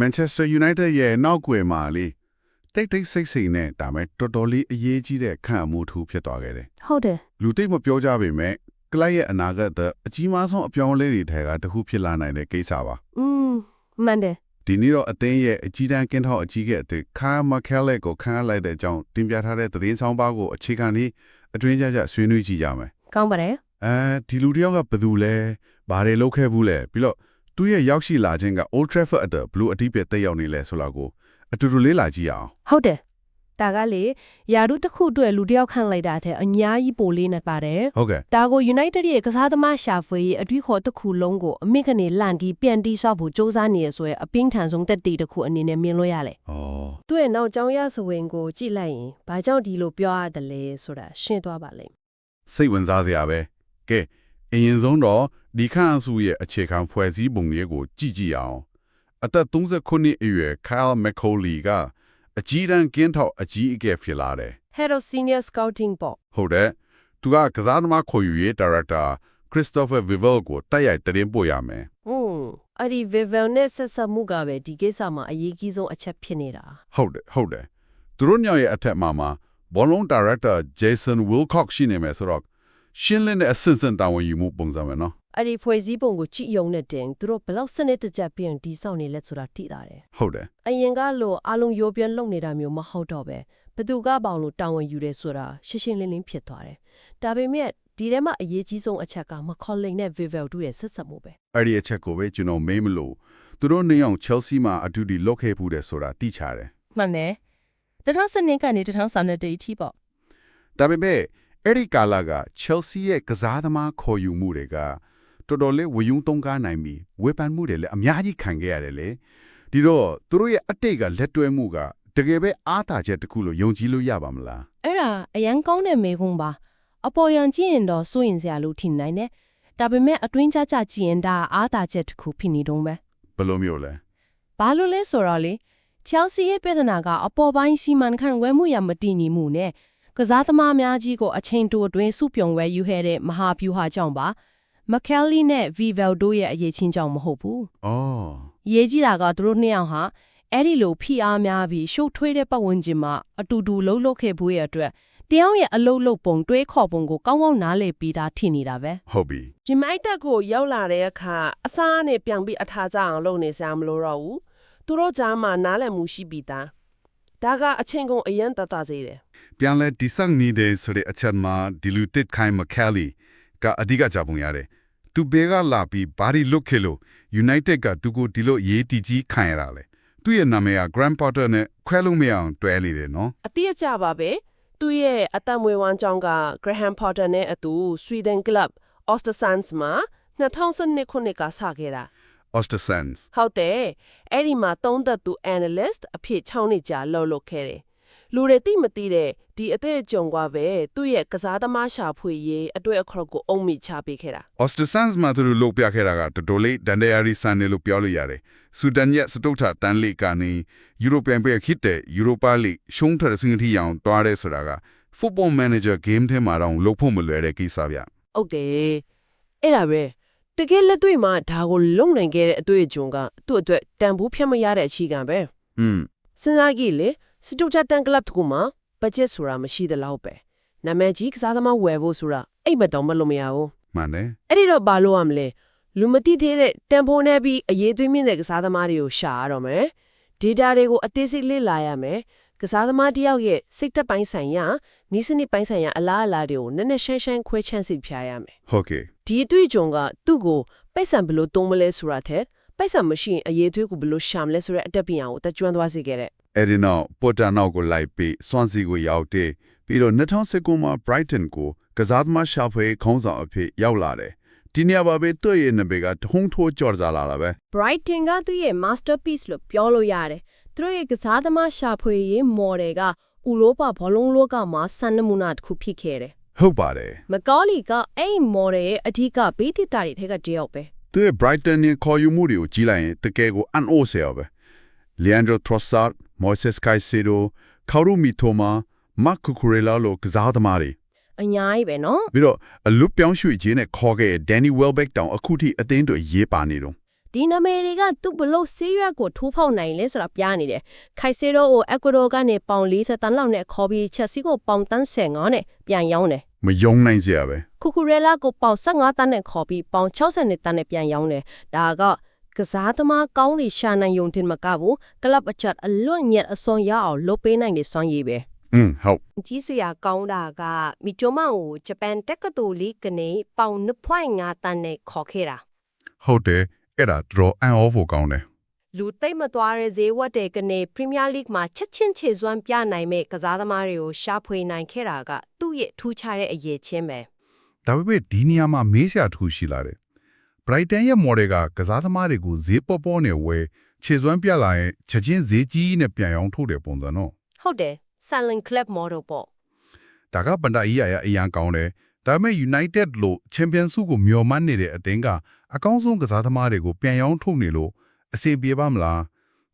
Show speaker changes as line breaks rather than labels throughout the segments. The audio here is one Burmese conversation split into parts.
Manchester United ရဲ့နောက်ွယ်မှာလေတိတ်တိတ်ဆိတ်ဆိတ်နဲ့ဒါမဲ့တော်တော်လေးအရေးကြီးတဲ့ခန့်အမှုထူးဖြစ်သွားခဲ့တယ်
ဟုတ်တယ်
လူသိပ်မပြောကြပေမဲ့ကလပ်ရဲ့အနာဂတ်အကြီးမားဆုံးအပြောင်းအလဲတွေထဲကတစ်ခုဖြစ်လာနိုင်တဲ့ကိစ္စပါ
อืมမှန်တယ်
ဒီနေ့တော့အသင်းရဲ့အကြီးတန်းကင်းထောက်အကြီးကအသစ်ခါမကဲလက်ကိုခန့်အပ်လိုက်တဲ့အကြောင်းတင်ပြထားတဲ့သတင်းဆောင်ပါကိုအခြေခံပြီးအတွင်းကြကြဆွေးနွေးကြည့်ကြမယ်
ကောင်းပါတယ်
အဲဒီလူတစ်ယောက်ကဘယ်သူလဲဘာတွေလုပ်ခဲ့ဘူးလဲပြီးတော့ သူ့ရဲ့ရောက်ရှိလာခြင်းက Old Trafford အတွက်ဘလို့အတိအပြတ်တက်ရောက်နေလဲဆိုတာကိုအတူတူလေးလာကြည့်အောင်
ဟုတ်တယ်ဒါကလေယာရုတစ်ခုအတွက်လူတစ်ယောက်ခန့်လိုက်တာတဲ့အများကြီးပိုလေးနေပါတယ်
ဟုတ်ကဲ့
ဒါကို United ရဲ့ကစားသမားရှာဖွေရေးအထူးခေါ်တစ်ခုလုံးကိုအမိကနေလန့်ပြီးပြန်တိဆောက်ဖို့စ조사နေရဆိုရယ်အပင်းထန်ဆုံးတက်တီတစ်ခုအနေနဲ့မြင်လို့ရလေ
ဩ
သူ့ရဲ့နောက်ကျောင်းရဆိုဝင်ကိုကြည့်လိုက်ရင်ဘာကြောင့်ဒီလိုပြောရတယ်လဲဆိုတာရှင်းသွားပါလိမ့်မယ်
စိတ်ဝင်စားစရာပဲကဲ အရင်ဆုံးတော့ဒီခန့်အစုရဲ့အခြေခံဖွဲ့စည်းပုံလေးကိုကြည့်ကြည့်အောင်အသက်39နှစ်အရွယ် Kyle McCauley ကအကြီးတန်းကင်းထောက်အကြီးအကဲဖြစ်လာတယ်
Head of Senior Scouting ပေါ့
ဟုတ်တယ်သူကကစားသမားခေါ်ယူရေး Director Christopher Vivel ကိုတိုက်ရိုက်သတင်းပို့ရမယ်
อืมအဲ့ဒီ Vivel နဲ့ဆက်ဆက်မှုကပဲဒီကိစ္စမှာအရေးကြီးဆုံးအချက်ဖြစ်နေတာ
ဟုတ်တယ်ဟုတ်တယ်သူတို့ညောင်ရဲ့အထက်မှာမှာဘောလုံး Director Jason Wilcox ရှိနေမယ်ဆိုတော့ ရှင်းလင်းတဲ့အစစ်စင်တာဝန်ယူမှုပုံစံပဲနော်
အဲ့ဒီဖွဲ့စည်းပုံကိုကြည့်ယုံနဲ့တင်သူတို့ဘယ်လောက်စနစ်တကျပြင်ဒီဆောက်နေလဲဆိုတာသိတာတယ်
ဟုတ်တယ်
အရင်ကလို့အလုံးရိုးပြလုံနေတာမျိုးမဟုတ်တော့ပဲဘသူကပေါင်လို့တာဝန်ယူတယ်ဆိုတာရှင်းရှင်းလင်းလင်းဖြစ်သွားတယ်ဒါပေမဲ့ဒီထဲမှာအရေးကြီးဆုံးအချက်ကမခေါ်လိန်နဲ့ Vivel တို့ရဲ့ဆက်ဆက်မှုပဲ
အဲ့ဒီအချက်ကိုပဲကျွန်တော်မေးမလို့သူတို့နေအောင် Chelsea မှာအတူတူလုတ်ခဲ့ဘူးတယ်ဆိုတာသိချတယ်
မှန်တယ်တထောင်စနစ်ကနေတထောင်ဆောင်တဲ့တေးအထိပေါ့
ဒါပေမဲ့ အဲ့ဒီကာလာက Chelsea ရဲ့ကစားသမားခေါ်ယူမှုတွေကတော်တော်လေးဝယုံတုံးကားနိုင်ပြီးဝေဖန်မှုတွေလည်းအများကြီးခံခဲ့ရတယ်လေဒီတော့သူတို့ရဲ့အတိတ်ကလက်တွဲမှုကတကယ်ပဲအားသာချက်တစ်ခုလို့ယုံကြည်လို့ရပါမလား
အဲ့ဒါအရန်ကောင်းတဲ့မေခွန်းပါအပေါ်ယံကြည့်ရင်တော့စိုးရင်စရာလို့ထင်နိုင်တယ်ဒါပေမဲ့အတွင်းကြကြကြည့်ရင်ဒါအားသာချက်တစ်ခုဖြစ်နေတော့ပဲ
ဘယ်လိုမျိုးလဲ
ဘာလို့လဲဆိုတော့လေ Chelsea ရဲ့ပြဿနာကအပေါ်ပိုင်းစီမံခန့်ဝဲမှုရမတည်ညီမှုနဲ့ ကစားသမားများကြီးကိုအချိန်တိုအတွင်းစုပြုံဝဲယူခဲ့တဲ့မဟာဗျူဟာကြောင့်ပါ McKelly နဲ့ Vivel တို့ရဲ့အရေးချင်းကြောင့်မဟုတ်ဘူး။
အော်
ရေးကြည့်တာကသူတို့နှစ်ယောက်ဟာအဲ့ဒီလိုဖိအားများပြီးရှုပ်ထွေးတဲ့ပတ်ဝန်းကျင်မှာအတူတူလှုပ်လှုပ်ခဲ့ဖို့ရဲ့အတွက်တယောက်ရဲ့အလုတ်လုတ်ပုံတွေးခေါ်ပုံကိုကောင်းကောင်းနားလည်ပြီးသားထင်နေတာပဲ
ဟုတ်ပြီ
ဒီမိုက်တက်ကိုရောက်လာတဲ့အခါအစားနဲ့ပြန်ပြီးအထားကြအောင်လုပ်နေစရာမလိုတော့ဘူးသူတို့ကြားမှာနားလည်မှုရှိပြီးသားဒါကအချိန်ကုန်အရင်တတစေတယ်။
ပြန်လဲဒီဆောင်နေတဲ့ဆိုတဲ့အချက်မှာဒီလူတစ်ခိုင်မကယ်လီကအဓိကကြပုံရတယ်။သူဘေကလာပြီးဘာဒီလုတ်ခေလို့ United ကသူကိုဒီလိုရေးတီကြီးခံရတာလေ။သူ့ရဲ့နာမည်က Grand Potter နဲ့ခွဲလို့မရအောင်တွဲနေတယ်နော်
အတိအကျပါပဲသူ့ရဲ့အသက်မွေးဝမ်းကြောင်းက Graham Potter နဲ့အတူ Sweden Club Ostersunds မှာ2012ခုနှစ်ကစခဲ့တာ။
Ostersons
ဟုတ်တယ်အဲ့ဒီမှာသုံးသက်သူ analyst အဖြစ်6နှစ်ကြာလှုပ်လုပ်ခဲ့တယ် လူတွေသိမသိတဲ့ဒီအသက်အကျုံကပဲသူ့ရဲ့ကစားသမားရှာဖွေရေးအတွေ့အခေါ်ကိုအုံမိချပေးခဲ့တာ
Ostersons မှာသူတို့လုတ်ပြခဲ့တာကတော်တော်လေးဒန်ဒယာရီဆန်နေလို့ပြောလို့ရတယ်။ဆူဒန်ရဲ့စတုထတန်လီကနေယူရိုပြန်ပဲခိတဲ့ယူရိုပါလိရှုံးထတဲ့စင်တီအောင်တွားရဲဆိုတာက Football Manager game ထဲမှာတော့လုတ်ဖို့မလွယ်တဲ့ကိစ္စဗျ။
ဟုတ်တယ်အဲ့ဒါပဲတကယ်လက်တွေ့မှာဒါကိုလုံနိုင်ခဲ့တဲ့အတွေ့အကြုံကသူ့အတွက်တန်ဖိုးဖြတ်မရတဲ့အခြေခံပဲ
อืม
စဉ်းစားကြည့်လေ စတူချာတန်ကလပ်တကူမှာဘတ်ဂျက်ဆိုတာမရှိသလောက်ပဲနာမည်ကြီးကစားသမားဝယ်ဖို့ဆိုတာအိတ်မတောင်မလို့မရဘူး
မှန်တယ်
အဲ့ဒီတော့ဘာလို့ရမလဲလူမသိသေးတဲ့တန်ဖိုးနဲ့ပြီးအရေးသွေးမြင့်တဲ့ကစားသမားတွေကိုရှာရတော့မယ် data တွေကိုအသေးစိတ်လေ့လာရမယ်ကစားသမားတစ်ယောက်ရဲ့စိတ်သက်ပိုင်းဆိုင်ရာနီးစနစ်ပိုင်းဆိုင်ရာအလားအလာတွေကိုနက်နက်ရှင်းရှင်းခွဲခြမ်းစီဖြာရမယ်
ဟုတ်ကဲ့
ဒီအတွေ့အကြုံကသူ့ကိုပိုက်ဆံဘယ်လိုသုံးမလဲဆိုတာထက်ပိုက်ဆံမရှိရင်အရေးသွေးကိုဘယ်လိုရှာမလဲဆိုတဲ့အတက်ပြန်အောင်တကြွသွားစေခဲ့တဲ့
အဲ့ဒီနောက်ပေါ်တာနောက်ကိုလိုက်ပြီးစွမ်းစီကိုရောက်တဲ့ပြီးတော့2019မှာ Brighton ကိုကစားသမားရှာဖွေခေါင်းဆောင်အဖြစ်ရောက်လာတယ်ဒီနေရာမှာပဲတွေ့ရဲ့နဘေကထုံးထိုးကြော်စားလာတာပဲ
Brighton ကသူ့ရဲ့ masterpiece လို့ပြောလို့ရတယ်။သူတို့ရဲ့ကစားသမားရှာဖွေရေး model ကဥရောပဘောလုံးလောကမှာစံနမူနာတစ်ခုဖြစ်ခဲ့တယ်
ဟုတ်ပါတယ်။
Macaulay ကအဲ့ဒီ model ရဲ့အဓိကဘေးတိတာတွေထက်ကတယောက်ပဲ
သူရဲ့ Brighton ရဲ့ခေါ်ယူမှုတွေကိုကြီးလိုက်ရင်တကယ်ကိုအန်အိုဆယ်ပဲ Leandro Trossard, Moises Caicedo, Kaoru Mitoma, Marc Cucurella လို့ကစားသမားတွေ။
အညာကြီးပဲနော်
ပြီးတော့အလွတ်ပြောင်းရွှေ့ခြင်းနဲ့ခေါ်ခဲ့တဲ့ Danny Welbeck တောင်အခုထိအသင်းတွေရေးပါနေတော့
ဒီနာမည်တွေကသူ့ဘလို့ဆေးရွက်ကိုထိုးဖောက်နိုင်လဲဆိုတာပြနေတယ်ခိုက်ဆေရိုကိုအက်ကွာဒိုကနေပေါင်40တန်လောက်နဲ့ခေါ်ပြီးချက်စီကိုပေါင်တန်း15နဲ့ပြန်ရောင်းတယ်
မယုံနိုင်စရာပဲ
ကူကူရဲလာကိုပေါင်15တန်းနဲ့ခေါ်ပြီးပေါင်60နဲ့တန်းနဲ့ပြန်ရောင်းတယ်ဒါက ကစားသမားကောင်းတွေရှာနိုင်ယုံတင်မကဘူးကလပ်အချက်အလွတ်ညက်အစွန်ရအောင်လုပ်ပေးနိုင်တဲ့စွမ်းရည်ပဲ
อืมဟုတ်
ကြီးစွာကောင်းတာကမီတိုမောင်ကိုဂျပန်တက္ကသိုလ်လေးကနေပေါင်2.5တန်းနဲ့ခေါ်ခဲ့တာ
ဟုတ်တယ်အဲ့ဒါ draw and off ကိုကောင်းတယ်
လူသိမ့်မသွားတဲ့ဈေးဝတ်တဲ့ကနေပရီးမီးယားလိဂ်မှာချက်ချင်းခြေစွမ်းပြနိုင်မဲ့ကစားသမားတွေကိုရှာဖွေနိုင်ခဲ့တာကသူ့ရဲ့ထူးခြားတဲ့အရေးချင်းပဲ
ဒါပေမဲ့ဒီနေရာမှာမေးစရာတစ်ခုရှိလာတယ် Brighton ရဲ့ model ကကစားသမားတွေကိုဈေးပေါ်ပေါ်နဲ့ဝယ်ခြေစွမ်းပြလာရင်ချက်ချင်းဈေးကြီးနဲ့ပြန်ရောင်းထုတ်တယ်ပုံစံနော်
ဟုတ်တယ် Silent Club model ပေါ့
ဒါကပန်တာအီယာရအရန်ကောင်းတယ်ဒါပေမဲ့ United လို့ Champions League ကိုမျှော်မှန်းနေတဲ့အတင်းကအကောင်းဆုံးကစားသမားတွေကိုပြန်ရောင်းထုတ်နေလို့အဆင်ပြေပါမလား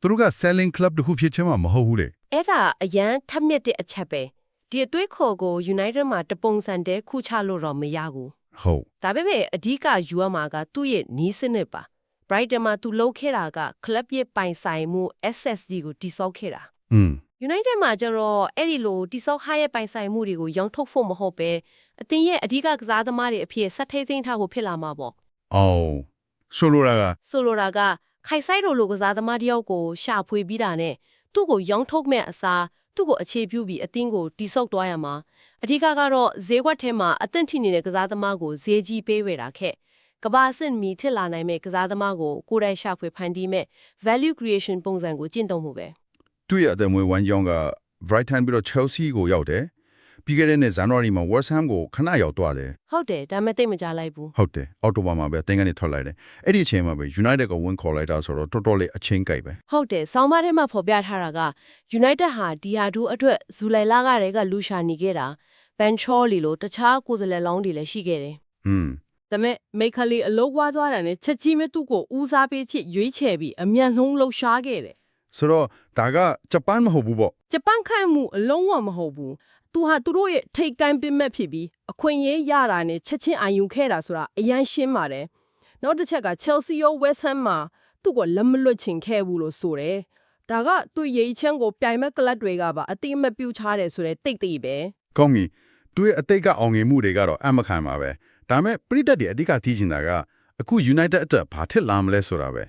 သူတို့က selling club တစ်ခုဖြစ်ချင်မှာမဟုတ်ဘူးလေ
အဲ့ဒါအရန်ထက်မြက်တဲ့အချက်ပဲဒီအသွေးခေါ်ကို United မှာတပုံစံတည်းခုချလို့တော့မရဘူး
ဟုတ်
ဒါပေမဲ့အဓိကယူရမှာကသူ့ရဲ့နီးစနစ်ပါ Brighton မှာသူလုပ်ခဲ့တာက club ရဲ့ပိုင်ဆိုင်မှု SSD ကိုတိစောက်ခဲ့တာ
อืม
United မှာကျတော့အဲ့ဒီလိုတိစောက်ဟာရဲ့ပိုင်ဆိုင်မှုတွေကိုရောင်းထုတ်ဖို့မဟုတ်ပဲအသင်းရဲ့အဓိကကစားသမားတွေအဖြစ်ဆက်ထိသိမ်းထားဖို့ဖြစ်လာမှာပေါ့
အော်ဆိုလိုတာက
ဆိုလိုတာကခိုင်ဆိုင်တို့လိုကစားသမားတယောက်ကိုရှာဖွေပြီးတာနဲ့သူ့ကိုရောင်းထုတ်မဲ့အစား သူ့ကိုအခြေပြုပြီးအသင်းကိုတိစောက်သွားရမှာအဓိကကတော့ဈေးကွက်ထဲမှာအသင့်ထိနေတဲ့ကစားသမားကိုဈေးကြီးပေးဝယ်တာခက်ကဘာအဆင့်မီထစ်လာနိုင်မဲ့ကစားသမားကိုကိုယ်တိုင်ရှာဖွေဖန်တီးမဲ့ value creation ပုံစံကိုကျင့်သုံးမှုပဲ
သူ့ရဲ့အသက်မွေးဝမ်းကြောင်းက Brighton ပြီးတော့ Chelsea ကိုရောက်တယ် ပြီးခဲ့တဲ့နှစ် January မှာ West Ham ကိုခဏရောက်သွားတယ်
ဟုတ်တယ်ဒါမဲ့သိပ်မကြလိုက်ဘူး
ဟုတ်တယ်အော်တိုဘာမှာပဲတင်ကနေထွက်လိုက်တယ်အဲ့ဒီအချိန်မှာပဲ United ကဝင်ခေါ်လိုက်တာဆိုတော့တော်တော်လေးအချင်းကြိုက်ပဲ
ဟုတ်တယ်ဆောင်းပါးထဲမှာဖော်ပြထားတာက United ဟာဒီဟာဒူအတွက်ဇူလိုင်လကတည်းကလူရှာနေခဲ့တာ Ben Chorley လို့တခြားကိုယ်စားလှယ်လောင်းတွေလည်းရှိခဲ့တယ်
อืม
ဒါမဲ့မိတ်ခလေးအလုတ်ဝါသွားတာနဲ့ချက်ကြီးမဲ့သူ့ကိုဦးစားပေးဖြစ်ရွေးချယ်ပြီးအမြန်ဆုံးလှုပ်ရှားခဲ့တယ်
ဆိုတော့ဒါကဂျပန်မဟုတ်ဘူးပေါ့
ဂျပန်ခိုင်မှုအလုံးဝမဟုတ်ဘူး သူဟာသူတို့ရဲ့ထိတ်ကန်းပင်မဲ့ဖြစ်ပြီးအခွင့်အရေးရတာနဲ့ချက်ချင်းအာယူခဲ့တာဆိုတာအရန်ရှင်းပါတယ်နောက်တစ်ချက်က Chelsea ရော West Ham မှာသူ့ကိုလက်မလွတ်ချင်ခဲ့ဘူးလို့ဆိုတယ်ဒါကသူ့ရေးချမ်းကိုပြိုင်မဲ့ကလပ်တွေကပါအတိအမတ်ပြုချတယ်ဆိုတဲ့တိတ်တိတ်ပဲ
ကောင်းပြီသူ့ရဲ့အတိတ်ကအောင်ငယ်မှုတွေကတော့အမခံပါပဲဒါပေမဲ့ပရိသတ်တွေအဓိကသိချင်တာကအခု United အတွက်ဘာထစ်လာမလဲဆိုတာပဲ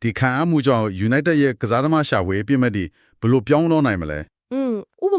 ဒီခံအမှုကြောင့် United ရဲ့ကစားသမားရှာဝေးအပြစ်မဲ့ဒီဘယ်လိုပြောင်းတော့နိုင်မလဲ
อืมဥပ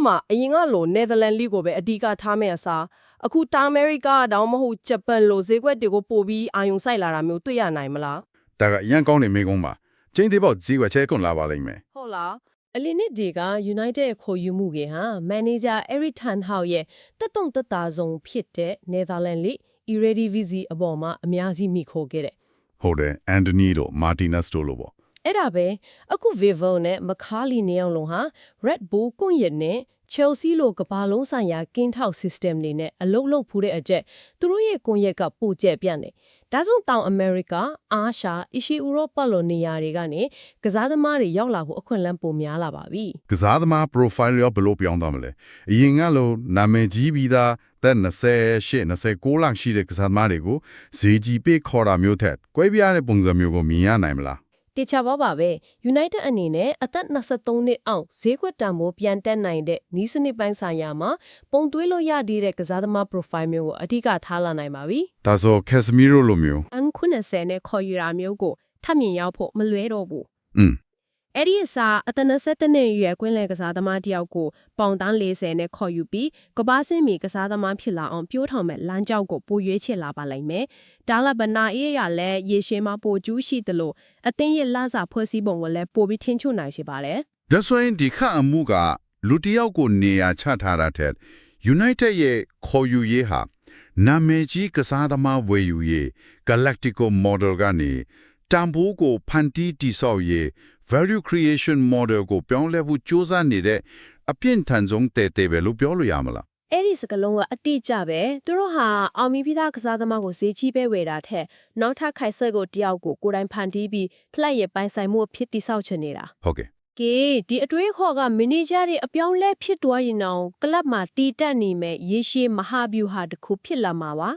မာအရင်ကလို Netherlands League ကိုပဲအဓိကထားမဲ့အစားအခုတာအမေရိကတောင်မဟုတ်ဂျပန်လိုဈေးကွက်တွေကိုပို့ပြီးအာယုံဆိုင်လာတာမျိုးတွေ့ရနိုင်မလား
ဒါကအရန်ကောင်းနေမိကုန်းပါချင်းသေးပေါ့ဈေးကွက်ချဲကွန်လာပါလိမ့်မယ်
ဟုတ်လား
အလီနစ်ဒီက United ရဲ့ခေါ်ယူမှုကဟာမန်နေဂျာ Eric Ten Hag ရဲ့တက်တုံတက်တာဆုံးဖြစ်တဲ့ Netherlands League Eredivisie အပေါ်မှာအများကြီးမိခိုခဲ့တဲ့
ဟုတ်တယ်အန်တိုနီတို့မာတီနက်စ်တို့လို့ပေါ့
အဲ့ဒါပဲအခု Vivo နဲ့ Macaulay နေအောင်လုံးဟာ Red Bull ကွန်ရက်နဲ့ Chelsea လိုကမ္ဘာလုံးဆိုင်ရာကင်းထောက် system တွေနဲ့အလုံးလုံးဖူးတဲ့အကျက်သူတို့ရဲ့ကွန်ရက်ကပိုကျက်ပြန့်တယ်။ဒါဆိုတောင်အမေရိက၊အာရှ၊အရှေ့ဥရောပလိုနေရာတွေကနေကစားသမားတွေရောက်လာဖို့အခွင့်အလမ်းပိုများလာပါပြီ
ကစားသမား profile ရောဘယ်လိုပြောင်းသွားမလဲအရင်ကလိုနာမည်ကြီးပြီးသားသက်28 29လောက်ရှိတဲ့ကစားသမားတွေကိုဈေးကြီးပေးခေါ်တာမျိုးထက်ကွဲပြားတဲ့ပုံစံမျိုးကိုမြင်ရနိုင်မလား။
တေချာပါပါပဲ United အနေနဲ့အသက်23နှစ်အောက်ဈေးကွက်တန်ဖိုးပြန်တက်နိုင်တဲ့နီးစနစ်ပိုင်းဆိုင်ရာမှာပုံသွေးလို့ရသေးတဲ့ကစားသမား profile မျိုးကိုအဓိကထားလာနိုင်ပါပြီ။
ဒါဆို Casemiro လိုမျိုး
အန်90နဲ့ခေါ်ယူတာမျိုးကိုထပ်မြင်ရောက်ဖို့မလွဲတော့ဘူး
อืม
အဲ့ဒီအစားအသက်27နှစ်အရွယ်ကွင်းလယ်ကစားသမားတယောက်ကိုပေါင်တန်း40နဲ့ခေါ်ယူပြီးကဘာစင်းမီကစားသမားဖြစ်လာအောင်ပြိုးထောင်မဲ့လမ်းကြောင်းကိုပိုရွေးချယ်လာပါလိမ့်မယ်။ဒါလဘနာအေးရလည်းရေရှည်မှာပိုကျူးရှိတယ်လို့အသင်းရဲ့လစာဖွဲ့စည်းပုံကိုလည်းပိုပြီးထင်းချုံနိုင်ရှိပါလေ
ဒါဆိုရင်ဒီခအမှုကလူတစ်ယောက်ကိုနေရာချထားတာတဲ့ United ရဲ့ခေါ်ယူရေးဟာနာမည်ကြီးကစားသမားဝယ်ယူရေး Galactico model ကနေ တမ်ဖိုးကိုဖန်တီးတိဆောက်ရေး value creation model ကိုပြောင်းလဲဖို့စ조사နေတဲ့အပြင့်ထန်ဆုံးတဲတဲပဲလို့ပြောလို့ရမလား။
အဲ့ဒီစကလုံးကအတိအကျပဲသူတို့ဟာအောင်မီပြီးသားကစားသမားကိုဈေးကြီးပဲဝယ်တာထက်နောက်ထပ်ခိုက်ဆက်ကိုတယောက်ကိုကိုယ်တိုင်ဖန်တီးပြီးဖလက်ရဲ့ပိုင်ဆိုင်မှုအဖြစ်တိဆောက်ချင်နေတာ
ဟုတ်ကဲ့
ကဲဒီအတွေးခေါ်ကမန်နေဂျာတွေအပြောင်းလဲဖြစ်သွားရင်တော့ကလပ်မှာတီတက်နေမဲ့ရေရှည်မဟာဗျူဟာတစ်ခုဖြစ်လာမှာပါ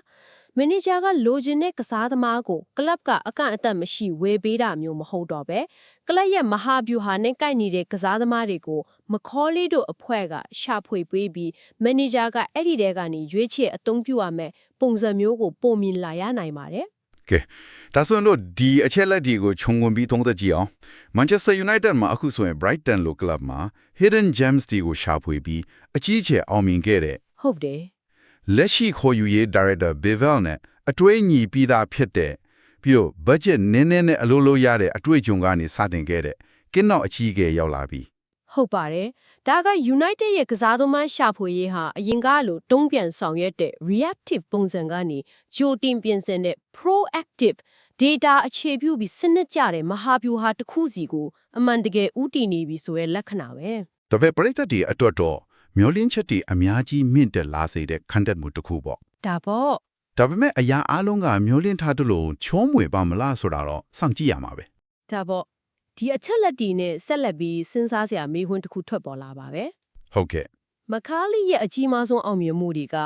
မန်နေဂျာကလိုချင်တဲ့ကစားသမားကိုကလပ်ကအကန့်အသတ်မရှိဝယ်ပေးတာမျိုးမဟုတ်တော့ပဲကလပ်ရဲ့မဟာဗျူဟာနဲ့ကိုက်နေတဲ့ကစားသမားတွေကိုမခေါ်လေးတို့အဖွဲ့ကရှာဖွေပေးပြီးမန်နေဂျာကအဲ့ဒီတဲကနေရွေးချယ်အသုံးပြုရမယ်ပုံစံမျိုးကိုပုံမြင်လာရနိုင်ပါတယ်
ဒါဆိုရင်တော့ဒီအချက်လက်ဒီကိုခြုံငုံပြီးသုံးသပ်ကြည့်အောင် Manchester United မှာအခုဆိုရင် Brighton လို club မှာ Hidden Gems ဒီကိုရှာဖွေပြီးအကြီးအကျယ်အောင်မြင်ခဲ့တဲ့
ဟုတ်တယ်
လက်ရှိခေါ်ယူရေး Director Bevel နဲ့အတွေ့အညီပြီးသားဖြစ်တဲ့ပြီးတော့ budget နည်းနည်းနဲ့အလို့လို့ရတဲ့အတွေ့အကြုံကနေစတင်ခဲ့တဲ့ကင်းတော့အကြီးအကယ်ရောက်လာပြီ
ဟုတ်ပါတယ်ဒါက United ရဲ့ကစားသမားရှာဖွေရေးဟာအရင်ကလိုတုံးပြန်ဆောင်ရွက်တဲ့ reactive ပုံစံကနေကြိုတင်ပြင်ဆင်တဲ့ proactive data အခြေပြုပြီးစနစ်ကျတဲ့မဟာဗျူဟာတစ်ခုစီကိုအမှန်တကယ်ဥတည်နေပြီဆိုရဲလက္ခဏာပဲ
ဒါပေမဲ့ပရိသတ်တွေအတွက်တော့ မျောလင်းချက်တွေအများကြီးမြင့်တက်လာစေတဲ့ content မှုတစ်ခုပေါ့
ဒါပေါ့
ဒါပေမဲ့အရာအလုံးကမျောလင်းထားသလိုချောမွေပါမလားဆိုတာတော့စောင့်ကြည့်ရမှာပဲ
ဒါပေါ့ဒီအချက်လက်တီနဲ့ဆက်လက်ပြီးစဉ်းစားစရာမေးခွန်းတစ်ခုထွက်ပေါ်လာပါပဲ
ဟုတ်ကဲ့
မခါလီရဲ့အကြီးမားဆုံးအောင်မြင်မှုတွေက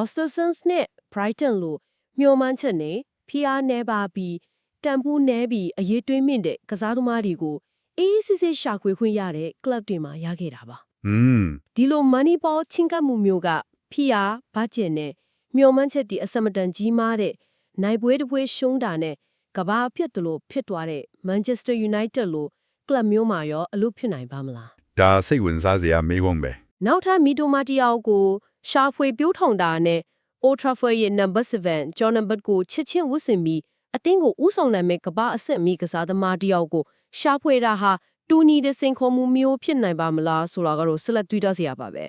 Ostersons နဲ့ Brighton လို့မျှော်မှန်းချက်နဲ့ဖျားနေပါပြီးတန်ဖိုးနေပြီးအရေးသွေးမြင့်တဲ့ကစားသမားတွေကိုအေးအေးဆေးဆေးရှာဖွေခွင့်ရတဲ့ club တွေမှာရခဲ့တာပါ
อืม
ဒီလို money ball ချင်းကပ်မှုမျိုးကဖျားဘတ်ဂျက်နဲ့မျှော်မှန်းချက်တီအစမတန်ကြီးမားတဲ့နိုင်ပွဲတစ်ပွဲရှုံးတာနဲ့ကဘာဖြစ်တယ်လို့ဖြစ်သွားတဲ့ Manchester United လို့ club မျိုးမှာရောအလုပ်ဖြစ်နိုင်ပါမလား
ဒါစိတ်ဝင်စားစရာမေးခွန်းပဲ
နောက်ထပ်မီတိုမာတီယာကိုရှာဖွေပြိုးထောင်တာနဲ့ Old Trafford ရဲ့ number 7 John number ကိုချစ်ချင်းဝတ်ဆင်ပြီးအသင်းကိုဥဆောင်နိုင်မဲ့ကပ္ပအဆင့်မီကစားသမားတယောက်ကိုရှာဖွေတာဟာ တူနီတဲ့စင်ခေါ်မှုမျိုးဖြစ်နိုင်ပါမလားဆိုတာကတော့ဆက်လက်တွေးတောစရာပါပဲ